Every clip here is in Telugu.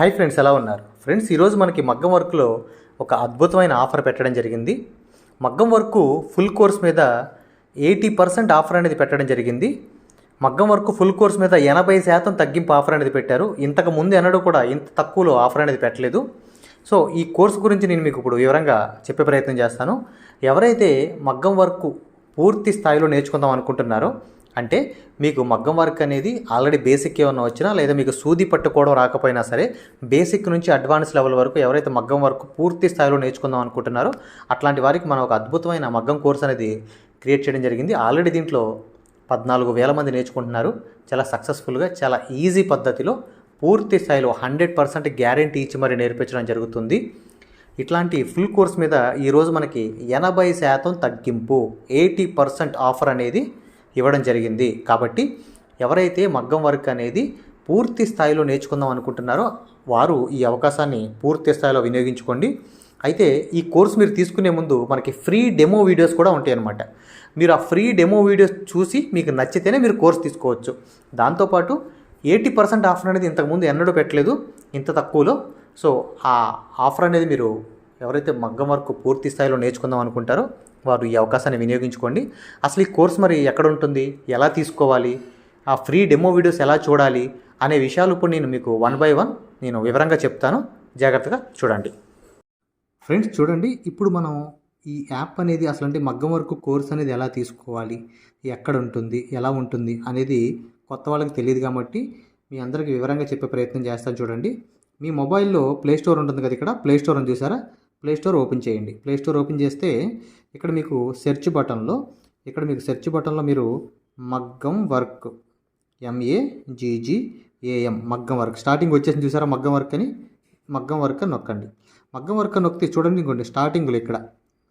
హాయ్ ఫ్రెండ్స్ ఎలా ఉన్నారు? ఫ్రెండ్స్ ఈరోజు మనకి మగ్గం వర్క్లో ఒక అద్భుతమైన ఆఫర్ పెట్టడం జరిగింది. మగ్గం వర్క్ ఫుల్ కోర్స్ మీద ఎయిటీ పర్సెంట్ ఆఫర్ అనేది పెట్టడం జరిగింది. మగ్గం వర్క్ ఫుల్ కోర్స్ మీద ఎనభై శాతం తగ్గింపు ఆఫర్ అనేది పెట్టారు. ఇంతకు ముందు ఎన్నడూ కూడా ఇంత తక్కువలో ఆఫర్ అనేది పెట్టలేదు. సో ఈ కోర్సు గురించి నేను మీకు ఇప్పుడు వివరంగా చెప్పే ప్రయత్నం చేస్తాను. ఎవరైతే మగ్గం వర్క్ పూర్తి స్థాయిలో నేర్చుకుందాం అనుకుంటున్నారో అంటే మీకు మగ్గం వర్క్ అనేది ఆల్రెడీ బేసిక్ ఏమన్నా వచ్చినా లేదా మీకు సూది పట్టుకోవడం రాకపోయినా సరే బేసిక్ నుంచి అడ్వాన్స్ లెవెల్ వరకు ఎవరైతే మగ్గం వర్క్ పూర్తి స్థాయిలో నేర్చుకుందాం అనుకుంటున్నారో అట్లాంటి వారికి మనం ఒక అద్భుతమైన మగ్గం కోర్స్ అనేది క్రియేట్ చేయడం జరిగింది. ఆల్రెడీ దీంట్లో పద్నాలుగు వేల మంది నేర్చుకుంటున్నారు. చాలా సక్సెస్ఫుల్గా చాలా ఈజీ పద్ధతిలో పూర్తి స్థాయిలో హండ్రెడ్ పర్సెంట్ గ్యారంటీ ఇచ్చి మరి నేర్పించడం జరుగుతుంది. ఇట్లాంటి ఫుల్ కోర్స్ మీద ఈరోజు మనకి ఎనభై శాతం తగ్గింపు ఎయిటీ పర్సెంట్ ఆఫర్ అనేది ఇవ్వడం జరిగింది. కాబట్టి ఎవరైతే మగ్గం వర్క్ అనేది పూర్తి స్థాయిలో నేర్చుకుందాం అనుకుంటున్నారో వారు ఈ అవకాశాన్ని పూర్తి స్థాయిలో వినియోగించుకోండి. అయితే ఈ కోర్స్ మీరు తీసుకునే ముందు మనకి ఫ్రీ డెమో వీడియోస్ కూడా ఉంటాయి అన్నమాట మీరు ఆ ఫ్రీ డెమో వీడియోస్ చూసి మీకు నచ్చితేనే మీరు కోర్స్ తీసుకోవచ్చు. దాంతోపాటు ఎయిటీ పర్సెంట్ ఆఫర్ అనేది ఇంతకుముందు ఎన్నడూ పెట్టలేదు. ఇంత తక్కువలో. సో ఆ ఆఫర్ అనేది మీరు ఎవరైతే మగ్గం వర్క్ పూర్తి స్థాయిలో నేర్చుకుందాం అనుకుంటారో వారు ఈ అవకాశాన్ని వినియోగించుకోండి. అసలు ఈ కోర్స్ మరి ఎక్కడ ఉంటుంది? ఎలా తీసుకోవాలి? ఆ ఫ్రీ డెమో వీడియోస్ ఎలా చూడాలి? అనే విషయాలు ఇప్పుడు నేను మీకు వన్ బై వన్ నేను వివరంగా చెప్తాను. జాగ్రత్తగా చూడండి. ఫ్రెండ్స్ చూడండి. ఇప్పుడు మనం ఈ యాప్ అనేది అసలు అంటే మగ్గం వరకు కోర్స్ అనేది ఎలా తీసుకోవాలి? ఎక్కడ ఉంటుంది? ఎలా ఉంటుంది? అనేది కొత్త వాళ్ళకి తెలియదు కాబట్టి మీ అందరికీ వివరంగా చెప్పే ప్రయత్నం చేస్తాను చూడండి. మీ మొబైల్లో ప్లే స్టోర్ ఉంటుంది కదా ఇక్కడ? ప్లే స్టోర్ అని చూసారా? ప్లే స్టోర్ ఓపెన్ చేయండి. ప్లే స్టోర్ ఓపెన్ చేస్తే ఇక్కడ మీకు సెర్చ్ బటన్లో ఇక్కడ మీకు సెర్చ్ బటన్లో మీరు మగ్గం వర్క్ ఎంఏజీజీఏఎం మగ్గం వర్క్. స్టార్టింగ్ వచ్చేసి చూసారా? మగ్గం వర్క్ అని? మగ్గం వర్క్ అని నొక్కండి. మగ్గం వర్క్ అని నొక్కితే చూడండి ఇంకోండి స్టార్టింగ్లో ఇక్కడ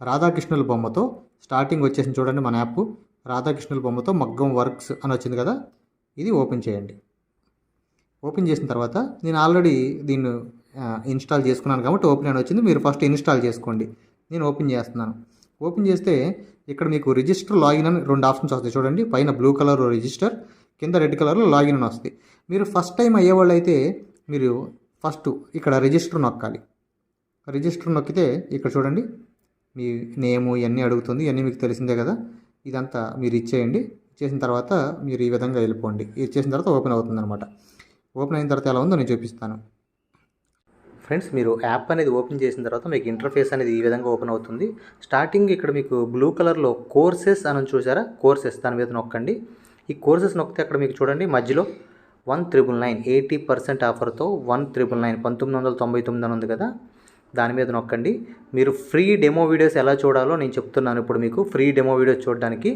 రాధాకృష్ణుల బొమ్మతో స్టార్టింగ్ వచ్చేసి చూడండి మన యాప్ రాధాకృష్ణుల బొమ్మతో మగ్గం వర్క్స్ అని వచ్చింది కదా? ఇది ఓపెన్ చేయండి. ఓపెన్ చేసిన తర్వాత నేను ఆల్రెడీ దీన్ని ఇన్స్టాల్ చేసుకున్నాను కాబట్టి ఓపెన్ అని వచ్చింది. మీరు ఫస్ట్ ఇన్స్టాల్ చేసుకోండి. నేను ఓపెన్ చేస్తున్నాను. ఓపెన్ చేస్తే ఇక్కడ మీకు రిజిస్టర్ లాగిన్ అని రెండు ఆప్షన్స్ వస్తాయి. చూడండి పైన బ్లూ కలర్ రిజిస్టర్ కింద రెడ్ కలర్లో లాగిన్ అని వస్తుంది మీరు ఫస్ట్ టైం అయ్యేవాళ్ళు అయితే మీరు ఫస్ట్ ఇక్కడ రిజిస్టర్ నొక్కాలి. రిజిస్టర్ నొక్కితే ఇక్కడ చూడండి మీ నేము ఇవన్నీ అడుగుతుంది ఇవన్నీ మీకు తెలిసిందే కదా. ఇదంతా మీరు ఇచ్చేయండి. ఇచ్చేసిన తర్వాత మీరు ఈ విధంగా వెళ్ళిపోండి. ఇచ్చేసిన తర్వాత ఓపెన్ అవుతుంది అనమాట ఓపెన్ అయిన తర్వాత ఎలా ఉందో నేను చూపిస్తాను. ఫ్రెండ్స్ మీరు యాప్ అనేది ఓపెన్ చేసిన తర్వాత మీకు ఇంటర్ఫేస్ అనేది ఈ విధంగా ఓపెన్ అవుతుంది. స్టార్టింగ్ ఇక్కడ మీకు బ్లూ కలర్లో కోర్సెస్ అని చూసారా? కోర్సెస్ దాని మీద నొక్కండి. ఈ కోర్సెస్ నొక్కితే అక్కడ మీకు చూడండి మధ్యలో one triple nine eighty percent ఆఫర్తో one triple nine పంతొమ్మిది వందల తొంభై తొమ్మిది అని ఉంది కదా? దాని మీద నొక్కండి. మీరు ఫ్రీ డెమో వీడియోస్ ఎలా చూడాలో నేను చెప్తున్నాను ఇప్పుడు మీకు ఫ్రీ డెమో వీడియోస్ చూడడానికి.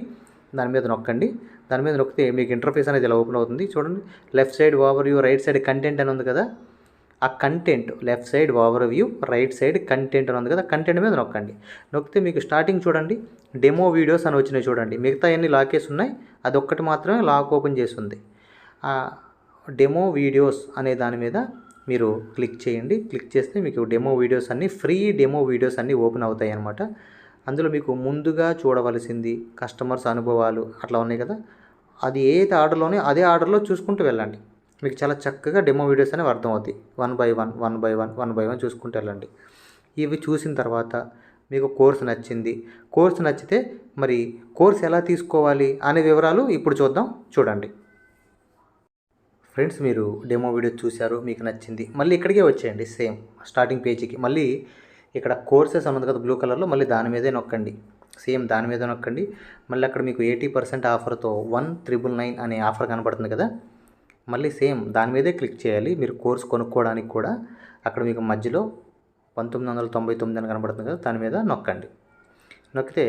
దాని మీద నొక్కండి. దాని మీద నొక్కితే మీకు ఇంటర్ఫేస్ అనేది ఇలా ఓపెన్ అవుతుంది. చూడండి left side overview right side content అని ఉంది కదా? ఆ content left side overview right side content అని ఉంది కదా కంటెంట్ మీద నొక్కండి. నొక్కితే మీకు స్టార్టింగ్ చూడండి డెమో వీడియోస్ అని వచ్చినాయి చూడండి. మిగతా ఎన్ని లాకేస్ ఉన్నాయి అది ఒక్కటి మాత్రమే లాక్ ఓపెన్ చేసి ఉంది ఆ డెమో వీడియోస్ అనే దాని మీద మీరు క్లిక్ చేయండి. క్లిక్ చేస్తే మీకు డెమో వీడియోస్ అన్నీ ఫ్రీ డెమో వీడియోస్ అన్నీ ఓపెన్ అవుతాయి అన్నమాట. అందులో మీకు ముందుగా చూడవలసింది కస్టమర్స్ అనుభవాలు అట్లా ఉన్నాయి కదా. అది ఏది ఆర్డర్లోనే అదే ఆర్డర్లో చూసుకుంటూ వెళ్ళండి. మీకు చాలా చక్కగా డెమో వీడియోస్ అనేవి అర్థమవుతాయి. One by one one by one one by one చూసుకుంటూ వెళ్ళండి. ఇవి చూసిన తర్వాత మీకు కోర్సు నచ్చింది. కోర్సు నచ్చితే మరి కోర్స్ ఎలా తీసుకోవాలి అనే వివరాలు ఇప్పుడు చూద్దాం. చూడండి. ఫ్రెండ్స్ మీరు డెమో వీడియో చూశారు మీకు నచ్చింది మళ్ళీ ఇక్కడికే వచ్చేయండి. సేమ్ స్టార్టింగ్ పేజీకి. మళ్ళీ ఇక్కడ కోర్సెస్ అన్నది కదా బ్లూ కలర్లో మళ్ళీ దాని మీదే నొక్కండి. సేమ్ దాని మీద నొక్కండి. మళ్ళీ అక్కడ మీకు ఎయిటీ పర్సెంట్ ఆఫర్తో వన్ త్రిబుల్ నైన్ అనే ఆఫర్ కనబడుతుంది కదా. మళ్ళీ సేమ్ దాని మీదే క్లిక్ చేయాలి. మీరు కోర్స్ కొనుక్కోవడానికి కూడా అక్కడ మీకు మధ్యలో పంతొమ్మిది వందల తొంభై తొమ్మిది అని కనబడుతుంది కదా దాని మీద నొక్కండి. నొక్కితే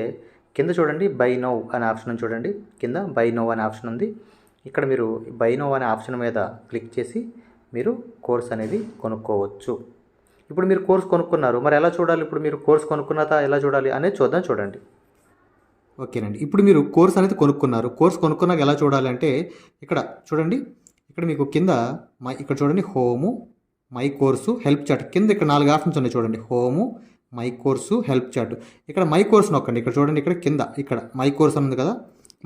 కింద చూడండి బై నౌ అనే ఆప్షన్ చూడండి. కింద బై నౌ అనే ఆప్షన్ ఉంది. ఇక్కడ మీరు బై నౌ అనే ఆప్షన్ మీద క్లిక్ చేసి మీరు కోర్స్ అనేది కొనుక్కోవచ్చు. ఇప్పుడు మీరు కోర్స్ కొనుక్కున్నారు. మరి ఎలా చూడాలి? ఇప్పుడు మీరు కోర్స్ కొనుక్కున్నాక ఎలా చూడాలి? అనేది చూద్దాం చూడండి. ఓకేనండి. ఇప్పుడు మీరు కోర్స్ అనేది కొనుక్కున్నారు. కోర్స్ కొనుక్కున్నాక ఎలా చూడాలి అంటే ఇక్కడ చూడండి. ఇక్కడ మీకు కింద మై ఇక్కడ చూడండి home my course help chat కింద ఇక్కడ నాలుగు ఆప్షన్స్ ఉన్నాయి చూడండి home my course help chat ఇక్కడ మై కోర్స్ నొక్కండి. ఇక్కడ చూడండి ఇక్కడ కింద ఇక్కడ మై కోర్స్ ఉంది కదా?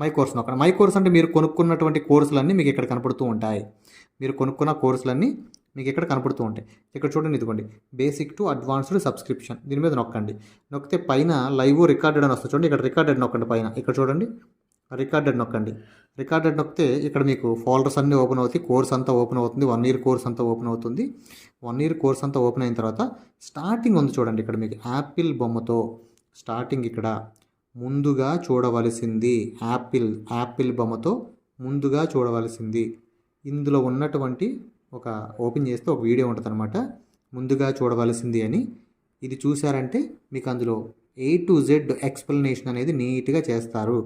మై కోర్స్ నొక్కండి. మై కోర్స్ అంటే మీరు కొనుక్కున్నటువంటి కోర్సులన్నీ మీకు ఇక్కడ కనపడుతూ ఉంటాయి. మీరు కొనుక్కున్న కోర్సులన్నీ మీకు ఇక్కడ కనపడుతూ ఉంటాయి. ఇక్కడ చూడండి ఇదిగోండి బేసిక్ టు అడ్వాన్స్డ్ సబ్స్క్రిప్షన్ దీని మీద నొక్కండి. నొక్కితే పైన లైవ్ రికార్డెడ్ అని వస్తుంది. చూడండి ఇక్కడ రికార్డెడ్ నొక్కండి పైన. ఇక్కడ చూడండి రికార్డెడ్ నొక్కండి రికార్డెడ్ నొక్కితే ఇక్కడ మీకు ఫోల్డర్స్ అన్నీ ఓపెన్ అవుతాయి కోర్స్ అంతా ఓపెన్ అవుతుంది వన్ ఇయర్ కోర్స్ అంతా ఓపెన్ అవుతుంది. వన్ ఇయర్ కోర్స్ అంతా ఓపెన్ అయిన తర్వాత స్టార్టింగ్ ఉంది చూడండి ఇక్కడ మీకు యాపిల్ బొమ్మతో స్టార్టింగ్ ఇక్కడ. ముందుగా చూడవలసింది యాపిల్ యాపిల్ బొమ్మతో ముందుగా చూడవలసింది. ఇందులో ఉన్నటువంటి ఒక ఓపెన్ చేస్తే ఒక వీడియో ఉంటుంది అనమాట ముందుగా చూడవలసింది అని. ఇది చూసారంటే మీకు అందులో ఏ టు జెడ్ ఎక్స్ప్లెనేషన్ అనేది నీట్గా చేస్తారు.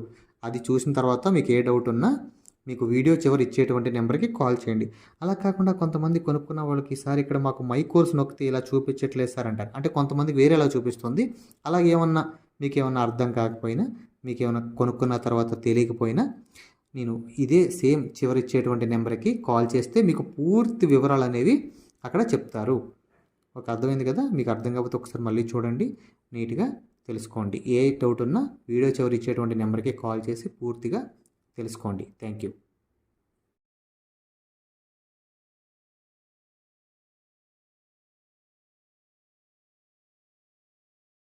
అది చూసిన తర్వాత మీకు ఏ డౌట్ ఉన్నా మీకు వీడియో చివరి ఇచ్చేటువంటి నెంబర్కి కాల్ చేయండి. అలా కాకుండా కొంతమంది కొనుక్కున్న వాళ్ళకి ఈసారి ఇక్కడ మాకు మై కోర్స్ నొక్కితే ఇలా చూపించట్లేదు సార్ అంటారు. అంటే వేరే వేరేలా చూపిస్తుంది? అలాగే ఏమన్నా మీకు ఏమన్నా అర్థం కాకపోయినా మీకు ఏమైనా కొనుక్కున్న తర్వాత తెలియకపోయినా నేను ఇదే సేమ్ చివరి ఇచ్చేటువంటి నెంబర్కి కాల్ చేస్తే మీకు పూర్తి వివరాలు అనేవి అక్కడ చెప్తారు. ఒక అర్థమైంది కదా? మీకు అర్థం కాకపోతే ఒకసారి మళ్ళీ చూడండి. నీట్గా తెలుసుకోండి. ఏ డౌట్ ఉన్నా వీడియో చివరి ఇచ్చేటువంటి నెంబర్కి కాల్ చేసి పూర్తిగా తెలుసుకోండి. Thank you